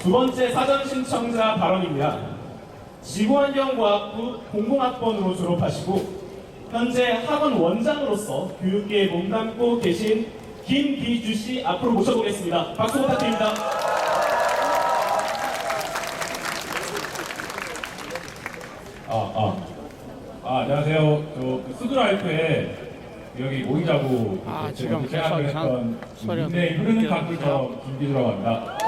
두 번째 사전 신청자 발언입니다. 지구환경과학부 공공학번으로 졸업하시고 현재 학원 원장으로서 교육계에 몸담고 계신 김기주 씨 앞으로 모셔보겠습니다. 박수 부탁드립니다. 아, 아. 아, 안녕하세요. 저그 스드라이프에 여기 모이자고 아, 그 지금 상- 했던 소리가 흐르는 늦게 강불처럼 김기주라고 합니다.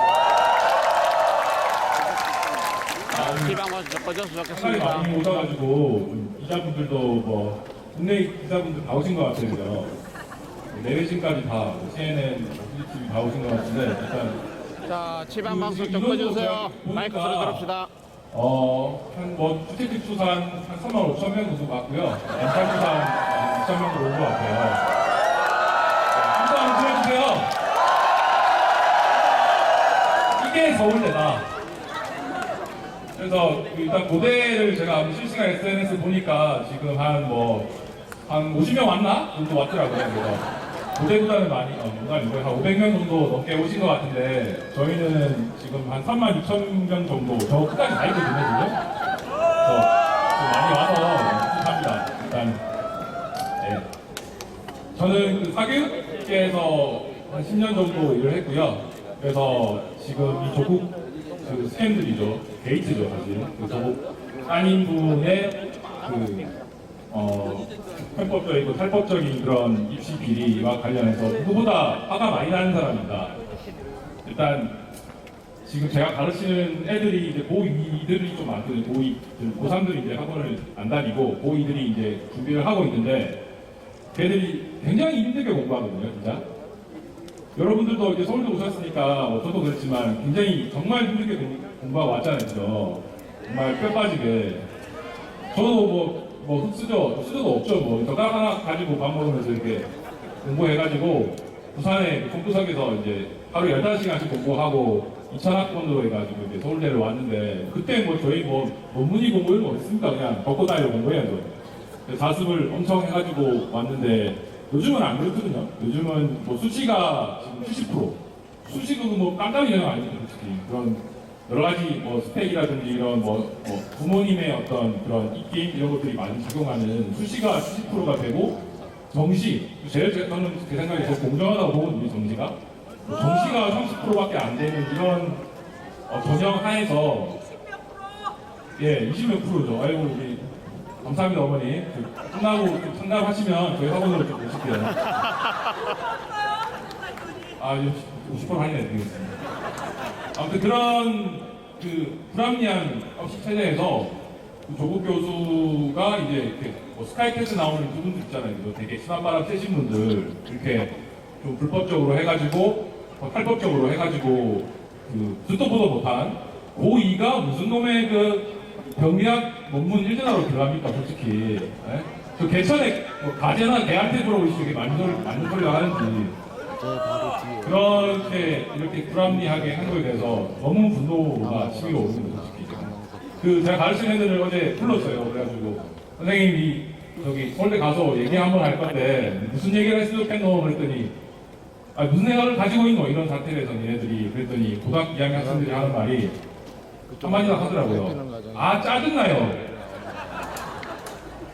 아, 지방 와서 꺼져서 상당히 좋겠습니다. 많이 오셔가지고 좀 기자분들도 뭐 국내 기자분들 다 오신 것 같아요. 내외신까지 다 CNN, TV 다 오신 것 같은데 일단 자, 지방 그 방송 좀 꺼주세요. 마이크 소리 들읍시다. 어, 한 뭐, 주택집 수산 한 3만 5천 명 정도 맞고요. 렌탈 수산 한 2천 명 정도 온것 같아요. 한번 들어주세요. 이게 서울대다. 그래서 그 일단 고대를 제가 실시간 SNS 보니까 지금 한 뭐, 한 50명 왔나? 정도 왔더라고요. 그래서 고대보다는 많이, 어, 농담이고 한 500명 정도 넘게 오신 것 같은데 저희는 지금 한 3만 6천 명 정도, 저 끝까지 다 있거든요, 지금. 그래서 좀 많이 와서 축하합니다. 일단, 네. 저는 그 사교육계에서 한 10년 정도 일을 했고요. 그래서 지금 이 조국 그 스캔들이죠. 게이트죠, 사실. 그 조국 따님분의 그, 어, 편법적이고 탈법적인 그런 입시 비리와 관련해서 누구보다 화가 많이 나는 사람입니다. 일단 지금 제가 가르치는 애들이 이제 고2들이 좀 많거든요. 고2, 고3들이 이제 학원을 안 다니고 고2들이 이제 준비를 하고 있는데 걔들이 굉장히 힘들게 공부하거든요, 진짜. 여러분들도 이제 서울도 오셨으니까 뭐 저도 그랬지만 굉장히 정말 힘들게 공- 공부하고 왔잖아요, 그죠? 정말 뼈 빠지게. 저도 뭐, 뭐 흙수저, 수저도 없죠, 뭐. 젓가락 하나 가지고 밥 먹으면서 이렇게 공부해가지고 부산에 송구석에서 이제 하루 15시간씩 공부하고 2천학번으로 해가지고 이제 서울대를 왔는데 그때 뭐 저희 뭐 논문이 공부 이런 거 있습니까? 그냥 벚고 다니고 공부해야죠. 자습을 엄청 해가지고 왔는데 요즘은 안 그렇거든요. 요즘은 뭐 수시가 지금 70% 수시도 뭐 깜깜이 되는 거 아니죠, 솔직히. 그런 여러 가지 뭐 스펙이라든지 이런 뭐, 뭐 부모님의 어떤 그런 입김 이런 것들이 많이 작용하는 수시가 70%가 되고 정시 제일 제- 저는 제 생각에 더 공정하다고 보거든요, 정시가. 뭐 정시가 30%밖에 안 되는 이런 어, 전형 하에서 예, 20몇 프로죠. 아이고 우리 감사합니다 어머니. 그 끝나고 좀 상담하시면 저희 학원으로 좀 오실게요. 아, 50% 할인해 드리겠습니다. 아무튼 그런 그 불합리한 học 체제에서 그 조국 교수가 이제 이렇게 뭐 스카이캐스 나오는 그분들 있잖아요. 되게 심한 바람 쐬신 분들 이렇게 좀 불법적으로 해가지고 뭐 탈법적으로 해가지고 그 듣도 보도 못한 고2가 무슨 놈의 그 병리학 논문 1등하러 들어갑니까 솔직히? 예? 저 개천에 뭐 가재나 개한테 들어오시 이게 맞는 소리 맞는 소리가 하는지. 그렇게 이렇게 불합리하게 한 거에 대해서 너무 분노가 시비가 오는 거죠 솔직히. 그 제가 가르치는 애들을 어제 불렀어요. 그래가지고 선생님이 저기 서울대 가서 얘기 한번 할 건데 무슨 얘기를 했으면 좋겠노? 그랬더니 아 무슨 생각을 가지고 있노? 이런 상태에서 얘네들이 그랬더니 고등학교 2학년 학생들이 하는 말이 한마디나 하더라고요. 아 짜증나요.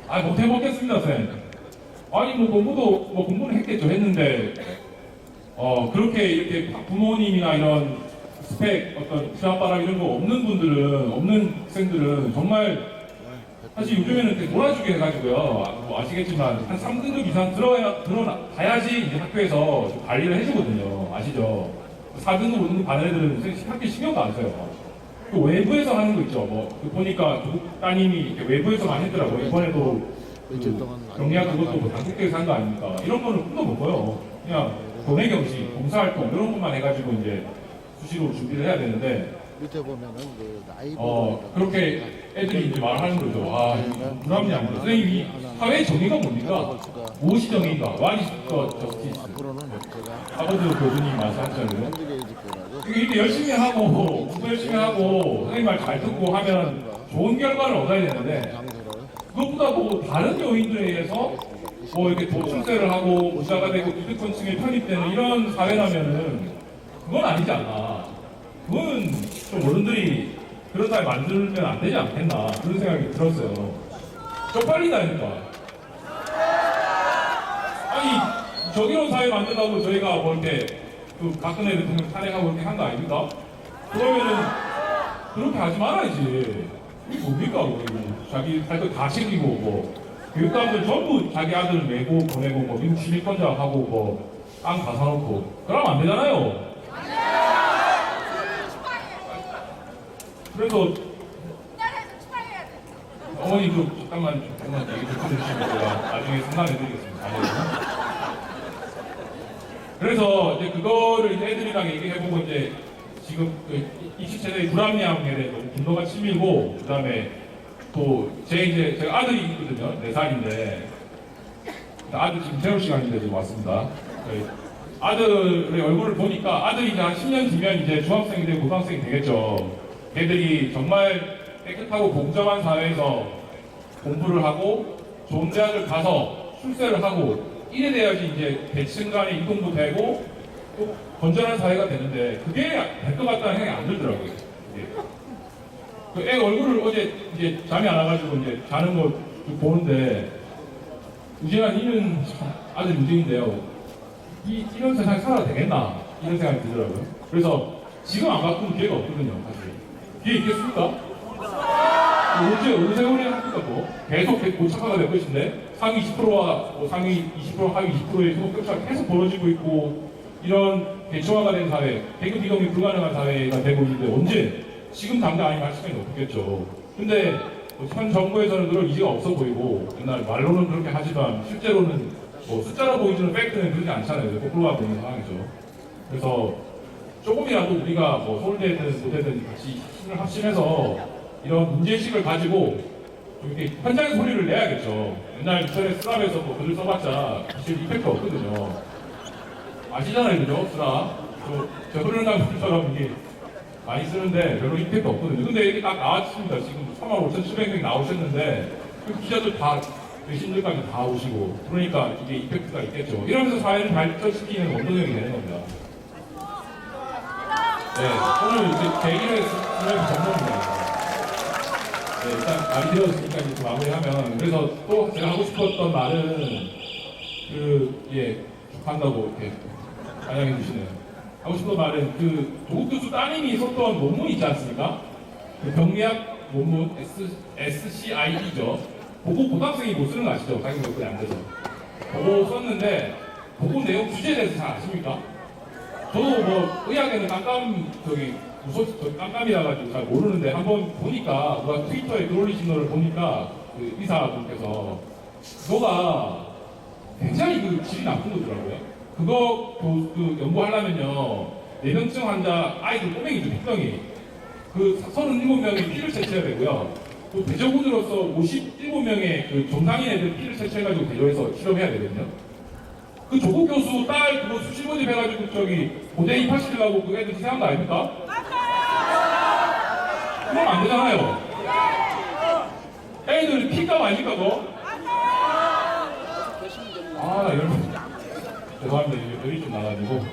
아 못해먹겠습니다 쌤. 아니 뭐 공부도 뭐 공부는 했겠죠. 했는데 어 그렇게 이렇게 부모님이나 이런 스펙 어떤 시합바람 이런 거 없는 분들은 없는 학생들은 정말 사실 요즘에는 되게 몰아주게 해가지고요. 아, 뭐 아시겠지만 한 3등급 이상 들어야 들어가야지 이제 학교에서 좀 관리를 해주거든요. 아시죠? 4등급 5등급 받는 애들은 선생님 학교 신경도 안 써요 또 외부에서 하는 거 있죠. 뭐그 보니까 조국 따님이 외부에서 많이 했더라고요. 이번에도 그 경리학 그것도 뭐 당국대에서 한 거 아닙니까? 이런 거는 꿈도 못 꿔요. 그냥 돈의 경시 봉사활동 이런 것만 해가지고 이제 수시로 준비를 해야 되는데 밑에 보면은 그 나이 어 그렇게 애들이 이제 말하는 거죠. 아 불합리한 거. 선생님이 사회 정의가 뭡니까? 무엇이 정의인가? What is the justice? 앞으로는 제가 하버드 교수님 말씀하셨잖아요. 거라고 이렇게 열심히 하고 공부 열심히 하고 선생님 말 잘 듣고 하면 좋은 결과를 얻어야 되는데 그것보다 뭐 다른 요인들에 의해서 뭐 이렇게 도출세를 하고 부자가 되고 기득권층에 편입되는 이런 사회라면은 그건 아니지 않나. 그건 좀 어른들이 그런 사회 만들면 안 되지 않겠나 그런 생각이 들었어요. 쪽팔리다니까. 아니 저기런 사회 만든다고 저희가 뭐 이렇게 그 박근혜 대통령 탄핵하고 이렇게 한 거 아닙니까? 그러면은 그렇게 하지 말아야지. 이게 뭡니까? 뭐 이거 자기 할 거 다 챙기고 뭐 교육감들 전부 자기 아들 메고 보내고 뭐 미국 시민권자 하고 뭐 땅 다 사놓고 그러면 안 되잖아요. 그래서. 어머니 그 잠깐만 잠깐만 얘기 좀 해주시면 제가 나중에 상담해드리겠습니다. 그래서 이제 그거를 이제 애들이랑 얘기해보고 이제 지금 그 입시 세대의 불합리함에 대해 너무 분노가 치밀고 그다음에 또 제 이제 제가 아들이 있거든요 네 살인데 아들 지금 태울 시간인데 지금 왔습니다. 저희 아들의 얼굴을 보니까 아들이 이제 한 10년 뒤면 이제 중학생이 되고 고등학생이 되겠죠. 걔들이 정말 깨끗하고 공정한 사회에서 공부를 하고 좋은 대학을 가서 출세를 하고 이래 돼야지 이제 계층 간의 이동도 되고 또 건전한 사회가 되는데 그게 될 것 같다는 생각이 안 들더라고요. 이게. 그애 얼굴을 어제 이제 잠이 안 와가지고 이제 자는 거 보는데 우진아 니는 참 아들 우진인데요. 이, 이런 세상에 살아도 되겠나 이런 생각이 들더라고요. 그래서 지금 안 바꾸면 기회가 없거든요. 사실 기회 있겠습니까? 언제 어느 세월에 합니까 또 계속 고착화가 될 것인데 상위 10%와 뭐 상위 20% 하위 20%의 소득격차가 계속 벌어지고 있고 이런 대초화가 된 사회, 대급 이동이 불가능한 사회가 되고 있는데 언제 지금 당장 아니면 할 시간이 없겠죠. 근데 뭐현 정부에서는 그런 의지가 없어 보이고 옛날 말로는 그렇게 하지만 실제로는 뭐 숫자로 보이지는 팩트는 그렇지 않잖아요. 거꾸로가 보이는 상황이죠. 그래서 조금이라도 우리가 뭐 서울대든 고대든 같이 힘을 합심해서 이런 문제의식을 가지고 좀 이렇게 현장의 소리를 내야겠죠. 옛날 인터넷 스랍에서 뭐 글을 써봤자 사실 이펙트 없거든요. 아시잖아요, 그죠? 스랍. 저, 저 흐르는 이게 많이 쓰는데 별로 임팩트 없거든요. 근데 이게 딱 나왔습니다. 지금 3만 5,700명이 나오셨는데 그 기자들 다 외신들까지 다 오시고 그러니까 이게 임팩트가 있겠죠. 이러면서 사회를 발전시키는 원동력이 되는 겁니다. 네, 오늘 이제 제1회 스트라이브 전문입니다. 네, 일단 말이 되었으니까 이제 마무리하면 그래서 또 제가 하고 싶었던 말은 그, 예, 축하한다고 이렇게 반영해 주시네요. 하고 싶은 말은 그 조국 교수 따님이 썼던 논문 있지 않습니까? 그 병리학 논문 S, SCID죠. 보고 고등학생이 못 쓰는 거 아시죠? 자기 몇 분이 안 돼서. 보고 썼는데 보고 내용 주제에 대해서 잘 아십니까? 저도 뭐 의학에는 깜깜 저기 무서 저 깜깜이라 가지고 잘 모르는데 한번 보니까 누가 트위터에 글 올리신 거를 보니까 그 의사분께서 그거가 굉장히 그 질이 나쁜 거더라고요. 그거 그, 그 연구하려면요 내병증 환자 아이들 꼬맹이죠 빅덩이 그 37명의 피를 채취해야 되고요. 또 대저군으로서 57명의 그 정상인 애들 피를 채취해가지고 대조해서 실험해야 되거든요. 그 조국 교수 딸 그거 번째 해가지고 저기 고대 입학시키려고 그 애들 희생한 거 아닙니까? 그럼 안 되잖아요. 애들 피값 아닙니까 그거? 아, 나 여러분. 죄송합니다. 열이 좀 나가지고.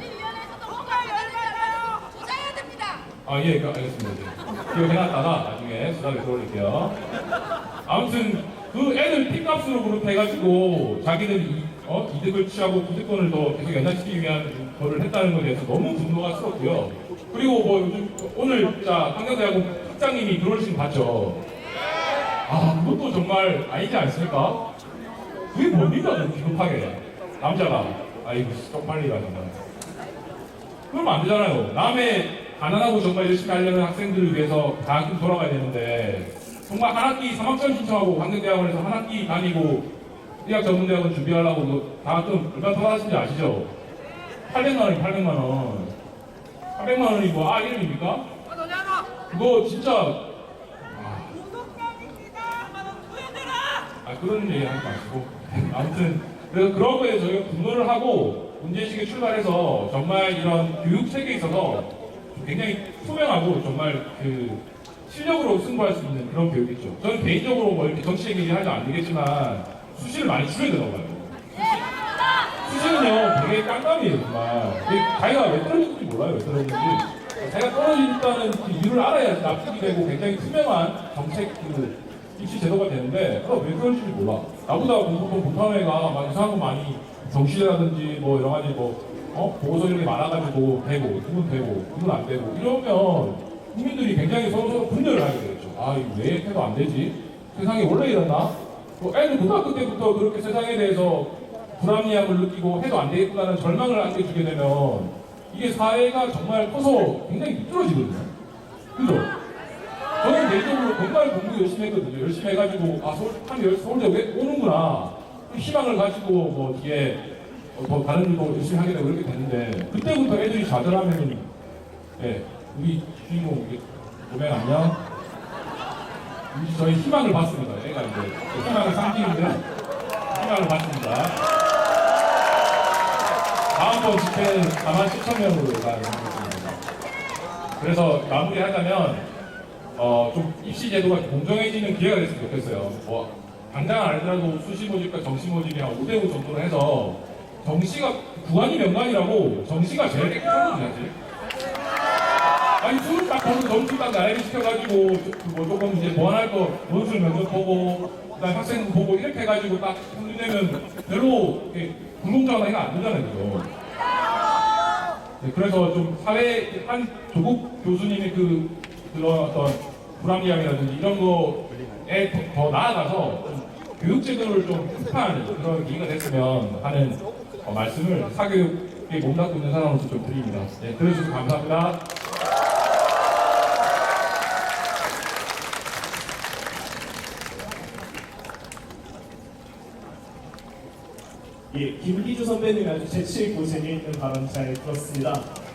정말 열받아요. 부자해야 됩니다. 아, 예, 그, 알겠습니다. 네. 기억해놨다가 나중에 수락에 들어올릴게요. 아무튼, 그 애들 핏값으로 그렇게 해가지고 자기들 이, 어? 이득을 취하고 구세권을 더 계속 연장시키기 위한 거를 했다는 것에 대해서 너무 분노가 스럽고요. 그리고 뭐 요즘, 오늘, 자, 환경대학원 학장님이 들어오신 거 봤죠? 아, 그것도 정말 아니지 않습니까? 그게 뭡니까, 비겁하게. 남자가. 아이고, 쪽팔리가 정말. 그러면 안 되잖아요. 남의 가난하고 정말 열심히 하려는 학생들을 위해서 대학교 돌아가야 되는데 정말 한 학기 3학점 신청하고 환경대학원에서 한 학기 다니고 의학 전문대학원 준비하려고 그 방학금 얼마 더 하신지 아시죠? 800만 원이 800만 원. 800만 원이 뭐 아 이름입니까? 그거 진짜 아, 아 그런 얘기 하지 마시고 아무튼 그래서 그런 거에 저희가 분노를 하고 문제의식에 출발해서 정말 이런 교육 체계에 있어서 굉장히 투명하고 정말 그 실력으로 승부할 수 있는 그런 교육이죠. 저는 개인적으로 뭐 이렇게 정치 얘기 하지 않겠지만 수시를 많이 줄여야 되다고 봐요. 수시, 수시는요 되게 깜깜이에요 정말. 자기가 왜 떨어졌는지 몰라요 왜 떨어졌는지. 제가 떨어지니까는 그 이유를 알아야지 납득이 되고 굉장히 투명한 정책 그 입시 제도가 되는데 어, 왜 그런지 몰라. 나보다 공부통 못하는 애가 막 이상한 거 많이 정시라든지 뭐 여러 가지 뭐 어? 보고서 이런 게 많아가지고 되고 누군 되고 누군 안 되고 이러면 국민들이 굉장히 서로 서로 분열을 하게 되겠죠. 아 이거 왜 해도 안 되지? 세상이 원래 이랬나? 뭐 애들 고등학교 때부터 그렇게 세상에 대해서 불합리함을 느끼고 해도 안 되겠구나는 절망을 안겨주게 되면 이게 사회가 정말 커서 굉장히 미끄러지거든요. 그죠? 저는 개인적으로 정말 공부 열심히 했거든요. 열심히 해가지고 아 서울, 한 열- 서울대 왜 오는구나 그 희망을 가지고 뭐 어, 더 다른 일도 열심히 하게 되고 이렇게 됐는데 그때부터 애들이 좌절하면은 예 우리 주인공 이게 안녕 우리 저희 희망을 봤습니다. 애가 이제 희망을 상징인데 희망을 봤습니다. 다음번 집회는 4만 7천 명으로 가겠습니다. 그래서 마무리하자면 어, 좀 입시 제도가 공정해지는 기회가 됐으면 좋겠어요. 뭐 당장 아니더라도 수시 모집과 정시 모집이 한 5대5 정도로 해서 정시가 구간이 명관이라고 정시가 제일 깨끗한 거지 사실. 아니 수능 딱 보면 점수 딱 나열이 시켜가지고 뭐 조금 이제 보완할 거 원술 면접 보고 그다음 학생 보고 이렇게 해가지고 딱 평균내면 별로 이렇게 불공정하게 안 되잖아요 그죠? 네, 그래서 좀 사회 한 조국 교수님의 그 그런 어떤 불합리함이라든지 이런 거에 더, 더 나아가서 좀 교육 제도를 좀 흡파하는 그런 기회가 됐으면 하는 어, 말씀을 사교육에 몸담고 있는 사람으로서 좀 드립니다. 네, 들어주셔서 감사합니다. 예, 김기주 선배님이 아주 재치 있고 재미있는 발언 잘 들었습니다.